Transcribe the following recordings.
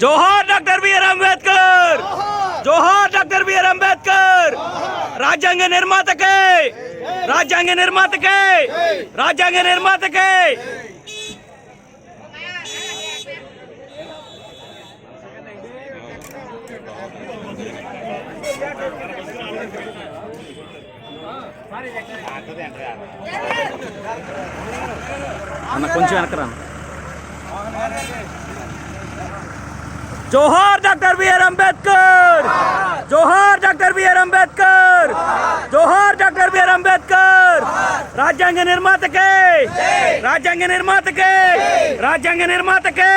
జోహార్ doctor B R Ambedkar జోహార్ doctor B R Ambedkar రాజ్యాంగ నిర్మాతకే రాజ్యాంగ నిర్మాతకే రాజ్యాంగ నిర్మాతకే అన్న కొంచెం వెనకరా జోహార్ డాక్టర్ బిఆర్ అంబేద్కర్ జోహార్ డాక్టర్ బిఆర్ అంబేద్కర్ జోహార్ డాక్టర్ బిఆర్ అంబేద్కర్ రాజ్యాంగ నిర్మాతకే రాజ్యాంగ నిర్మాతకే రాజ్యాంగ నిర్మాతకే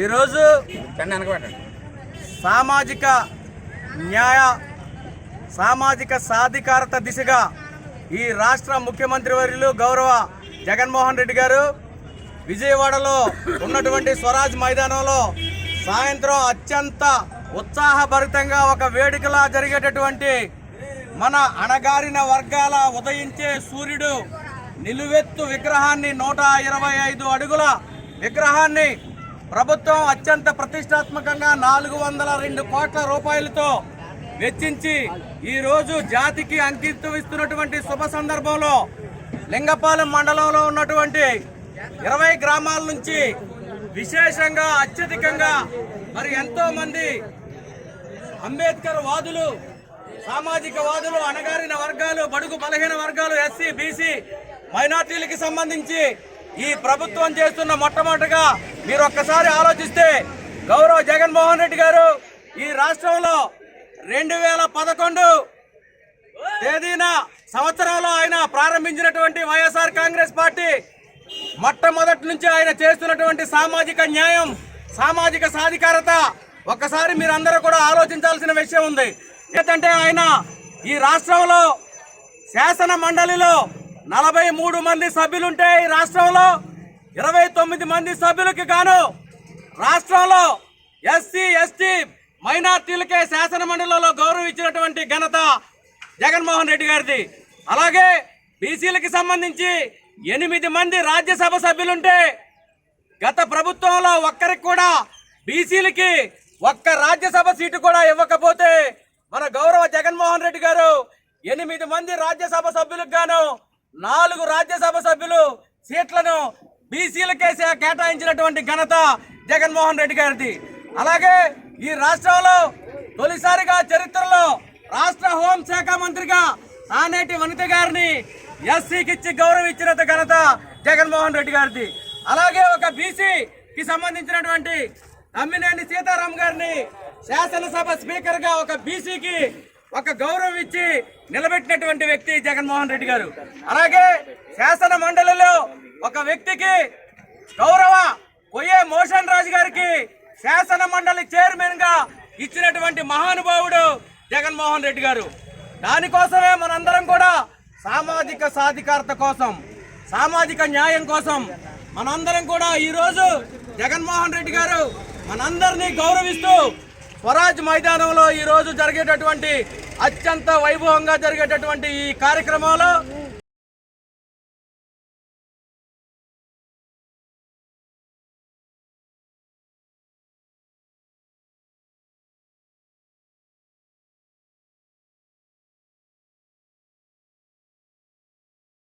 ఈరోజు సామాజిక న్యాయ సామాజిక సాధికారత దిశగా ఈ రాష్ట్ర ముఖ్యమంత్రి వర్యులు గౌరవ జగన్మోహన్ రెడ్డి గారు విజయవాడలో ఉన్నటువంటి స్వరాజ్ మైదానంలో సాయంత్రం అత్యంత ఉత్సాహభరితంగా ఒక వేడుకలా జరిగేటటువంటి మన అణగారిన వర్గాల ఉదయించే సూర్యుడు నిలువెత్తు విగ్రహాన్ని నూట ఇరవై ఐదు అడుగుల విగ్రహాన్ని ప్రభుత్వం అత్యంత ప్రతిష్టాత్మకంగా నాలుగు వందల రెండు కోట్ల రూపాయలతో వెచ్చించి ఈరోజు జాతికి అంకితం ఇస్తున్నటువంటి శుభ సందర్భంలో లింగపాలెం మండలంలో ఉన్నటువంటి ఇరవై గ్రామాల నుంచి విశేషంగా అత్యధికంగా మరి ఎంతో మంది అంబేద్కర్ వాదులు సామాజిక వాదులు అణగారిన వర్గాలు బడుగు బలహీన వర్గాలు ఎస్సీ బీసీ మైనార్టీలకి సంబంధించి ఈ ప్రభుత్వం చేస్తున్న మొట్టమొదటిగా మీరు ఒక్కసారి ఆలోచిస్తే గౌరవ జగన్మోహన్ రెడ్డి గారు ఈ రాష్ట్రంలో రెండు వేల పదకొండు తేదీన సంవత్సరంలో ఆయన ప్రారంభించినటువంటి వైఎస్ఆర్ కాంగ్రెస్ పార్టీ మొట్టమొదటి నుంచి ఆయన చేస్తున్నటువంటి సామాజిక న్యాయం సామాజిక సాధికారత ఒక్కసారి మీరందరూ కూడా ఆలోచించాల్సిన విషయం ఉంది. ఏంటంటే ఆయన ఈ రాష్ట్రంలో శాసన మండలిలో నలభై మూడు మంది సభ్యులుంటే ఈ రాష్ట్రంలో ఇరవై తొమ్మిది మంది సభ్యులకి గాను రాష్ట్రంలో ఎస్సీ ఎస్టీ మైనార్టీలకే శాసనమండలిలో గౌరవం ఇచ్చినటువంటి ఘనత జగన్మోహన్ రెడ్డి గారిది. అలాగే బీసీలకి సంబంధించి ఎనిమిది మంది రాజ్యసభ సభ్యులుంటే గత ప్రభుత్వంలో ఒక్కరికి కూడా బీసీలకి ఒక్క రాజ్యసభ సీటు కూడా ఇవ్వకపోతే మన గౌరవ జగన్మోహన్ రెడ్డి గారు ఎనిమిది మంది రాజ్యసభ సభ్యులకు గాను నాలుగు రాజ్యసభ సభ్యులు సీట్లను బీసీలకేసే కేటాయించినటువంటి ఘనత జగన్మోహన్ రెడ్డి గారిది. అలాగే ఈ రాష్ట్రంలో తొలిసారిగా చరిత్రలో రాష్ట్ర హోంశాఖ మంత్రిగా ఆనేటి వనిత గారిని ఎస్సీకి ఇచ్చి ఇచ్చిన ఘనత జగన్మోహన్ రెడ్డి గారిది. అలాగే ఒక బీసీకి సంబంధించినటువంటి అమ్మినేని సీతారాం గారిని శాసనసభ స్పీకర్గా ఒక బీసీకి ఒక గౌరవం ఇచ్చి నిలబెట్టినటువంటి వ్యక్తి జగన్మోహన్ రెడ్డి గారు. అలాగే శాసన మండలి ఒక వ్యక్తికి గౌరవ కొయ్యే మోషన్ రాజు గారికి శాసన మండలి చైర్మన్గా ఇచ్చినటువంటి మహానుభావుడు జగన్మోహన్ రెడ్డి గారు. దానికోసమే మనందరం కూడా సామాజిక సాధికారత కోసం సామాజిక న్యాయం కోసం మనందరం కూడా ఈరోజు జగన్మోహన్ రెడ్డి గారు మనందరినీ గౌరవిస్తూ స్వరాజ్ మైదానంలో ఈరోజు జరిగేటటువంటి అత్యంత వైభవంగా జరిగేటటువంటి ఈ కార్యక్రమంలో